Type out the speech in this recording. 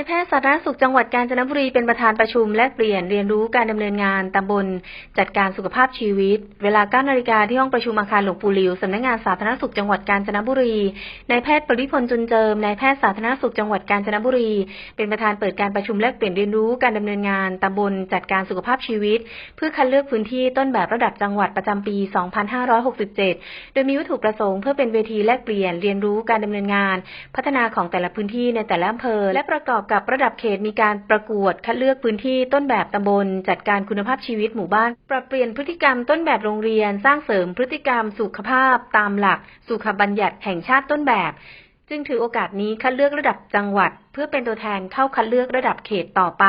ายแพทย์สาธารณสุขจังหวัดกาญจนบุรีเป็นประธานประชุมแลกเปลี่ยนเรียนรู้การดำเนินงานตำบลจัดการสุขภาพชีวิต เวลา9นาฬิกาที่ห้องประชุมอาคารหลวงปู่หลิวสำนักงานสาธารณสุขจังหวัดกาญจนบุรีนายแพทย์ปริพลจุนเจิมนายแพทย์สาธารณสุขจังหวัดกาญจนบุรี เป็นประธานเปิดการประชุมแลกเปลี่ยนเรียนรู้การดำเนินงานตำบลจัดการสุขภาพชีวิต เพื่อคัดเลือกพื้นที่ต้นแบบระดับจังหวัดประจำปี 2567 โดยมีวัตถุประสงค์เพื่อเป็นเวทีแลกเปลี่ยนเรียนรู้การดำเนินงาน พัฒนาของแต่ละพื้นที่ในแต่ละอำเภอและประกอบกับระดับเขตมีการประกวดคัดเลือกพื้นที่ต้นแบบตำบล จัดการคุณภาพชีวิตหมู่บ้าน ปรับเปลี่ยนพฤติกรรมต้นแบบโรงเรียน สร้างเสริมพฤติกรรมสุขภาพ ตามหลัก สุขบัญญัติแห่งชาติต้นแบบ จึงถือโอกาสนี้คัดเลือกระดับจังหวัด เพื่อเป็นตัวแทนเข้าคัดเลือกระดับเขตต่อไป